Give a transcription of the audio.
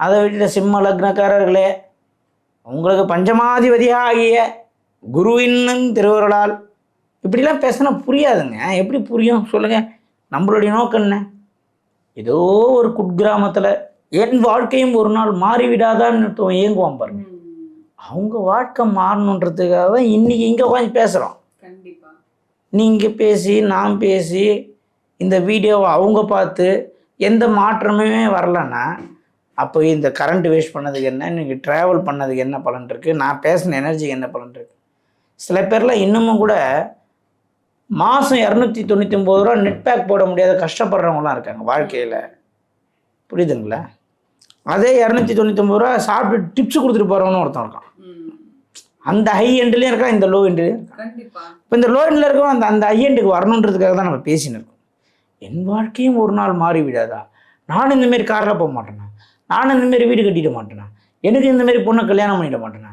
அதை விட்டுட்டு சிம்ம லக்னக்காரர்களே உங்களுக்கு பஞ்சமாதிபதியாகிய குருவின் திருவருளால் இப்படிலாம் பேசினா புரியாதுங்க. எப்படி புரியும்? சொல்லுங்கள் நம்மளுடைய நோக்கம் என்ன? ஏதோ ஒரு குட்கிராமத்தில் என் வாழ்க்கையும் ஒரு நாள் மாறிவிடாதான்னு ஏங்குவான் பாருங்க. அவங்க வாழ்க்கை மாறணுன்றதுக்காக தான் இன்றைக்கி இங்கே உட்காந்து பேசுகிறோம் நீங்கள் பேசி நான் பேசி இந்த வீடியோவை அவங்க பார்த்து எந்த மாற்றமுமே வரலன்னா அப்போ இந்த கரண்ட் வேஸ்ட் பண்ணதுக்கு என்ன? நீங்கள் ட்ராவல் பண்ணதுக்கு என்ன பலன் இருக்குது நான் பேசின எனர்ஜிக்கு என்ன பலன் இருக்குது சில பேர்லாம் இன்னமும் கூட மாதம் இரநூத்தி தொண்ணூற்றி ஒம்பது ரூபா நெட் பேக் போட முடியாத கஷ்டப்படுறவங்களாம் இருக்காங்க வாழ்க்கையில். புரியுதுங்களா? அதே இரநூத்தி தொண்ணூற்றி ஒம்பது ரூபா சாப்பிட்டு டிப்ஸ் கொடுத்துட்டு போகிறவனும் ஒருத்தன் இருக்கான். அந்த ஹை எண்ட்லேயும் இருக்கான் இந்த லோ எண்ட்லேயும் இருக்கான் இப்போ இந்த லோ எண்டில் இருக்கவன் அந்த அந்த ஐயண்டுக்கு வரணுன்றதுக்காக தான் நம்ம பேசின்னு இருக்கோம். என் வாழ்க்கையும் ஒரு நாள் மாறி விடாதா நானும் இந்தமாரி காரில் போக மாட்டேனா? நானும் இந்தமாரி வீடு கட்டிட மாட்டேனா? எனக்கு இந்தமாரி பொண்ணை கல்யாணம் பண்ணிட மாட்டேனா?